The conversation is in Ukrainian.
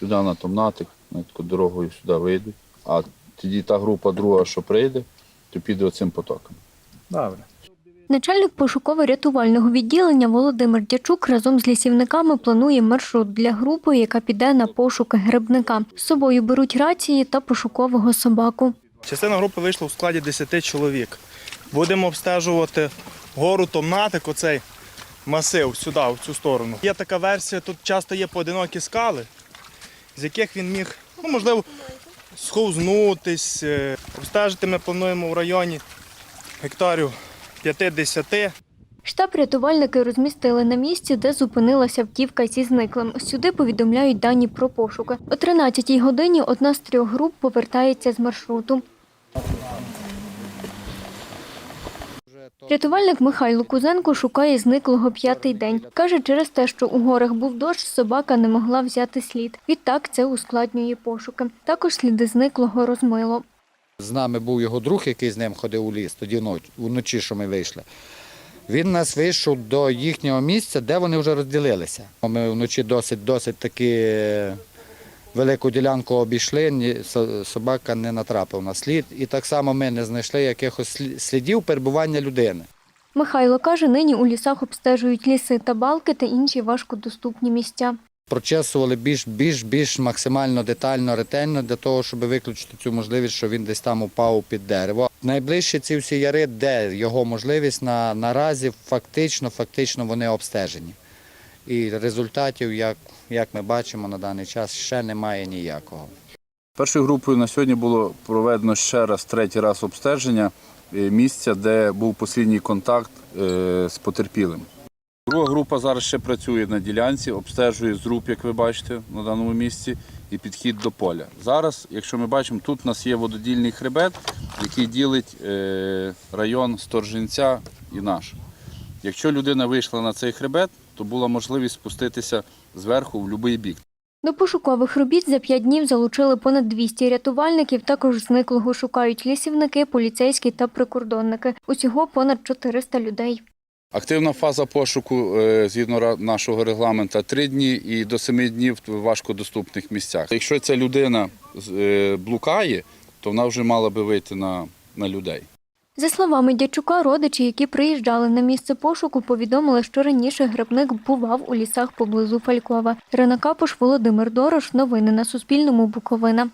сюди на Томнатик, на таку дорогою сюди вийдуть. А тоді та група друга, що прийде, то піде оцим потоком. Добре. Начальник пошуково-рятувального відділення Володимир Дячук разом з лісівниками планує маршрут для групи, яка піде на пошуки грибника. З собою беруть рації та пошукового собаку. Частина групи вийшла у складі 10 чоловік. Будемо обстежувати гору Томнатик, оцей масив сюди, в цю сторону. Є така версія, тут часто є поодинокі скали, з яких він міг, ну, можливо, сховзнутись. Е, Обстежити ми плануємо в районі гектарів 50. Штаб рятувальники розмістили на місці, де зупинилася автівка зі зниклим. Сюди повідомляють дані про пошуки. О 13-й годині одна з трьох груп повертається з маршруту. Рятувальник Михайло Кузенко шукає зниклого п'ятий день. Каже, через те, що у горах був дощ, собака не могла взяти слід. Відтак це ускладнює пошуки. Також сліди зниклого розмило. З нами був його друг, який з ним ходив у ліс, тоді вночі, що ми вийшли. Він нас вийшов до їхнього місця, де вони вже розділилися. Ми вночі досить досить таки велику ділянку обійшли, ні- собака не натрапив на слід. І так само ми не знайшли якихось слідів перебування людини. Михайло каже, нині у лісах обстежують ліси та балки та інші важкодоступні місця. Прочесували більш, більш, більш максимально детально, ретельно для того, щоб виключити цю можливість, що він десь там упав під дерево. Найближче ці всі яри, де його можливість на, наразі фактично, фактично вони обстежені. І результатів, як, як ми бачимо на даний час, ще немає ніякого. Першою групою на сьогодні було проведено ще раз, третій раз обстеження е, місця, де був послідній контакт е, з потерпілим. Друга група зараз ще працює на ділянці, обстежує зруб, як ви бачите, на даному місці, і підхід до поля. Зараз, якщо ми бачимо, тут у нас є вододільний хребет, який ділить е, район Сторжинця і наш. Якщо людина вийшла на цей хребет, то була можливість спуститися зверху в будь-який бік. До пошукових робіт за п'ять днів залучили понад 200 рятувальників. Також зниклого шукають лісівники, поліцейські та прикордонники. Усього понад 400 людей. Активна фаза пошуку е, згідно нашого регламенту три дні і до семи днів в важкодоступних місцях. Якщо ця людина е, блукає, то вона вже мала би вийти на, на людей. За словами Дячука, родичі, які приїжджали на місце пошуку, повідомили, що раніше грибник бував у лісах поблизу Фалькова. Ірина Капуш, Володимир Дорош. Новини на Суспільному. Буковина.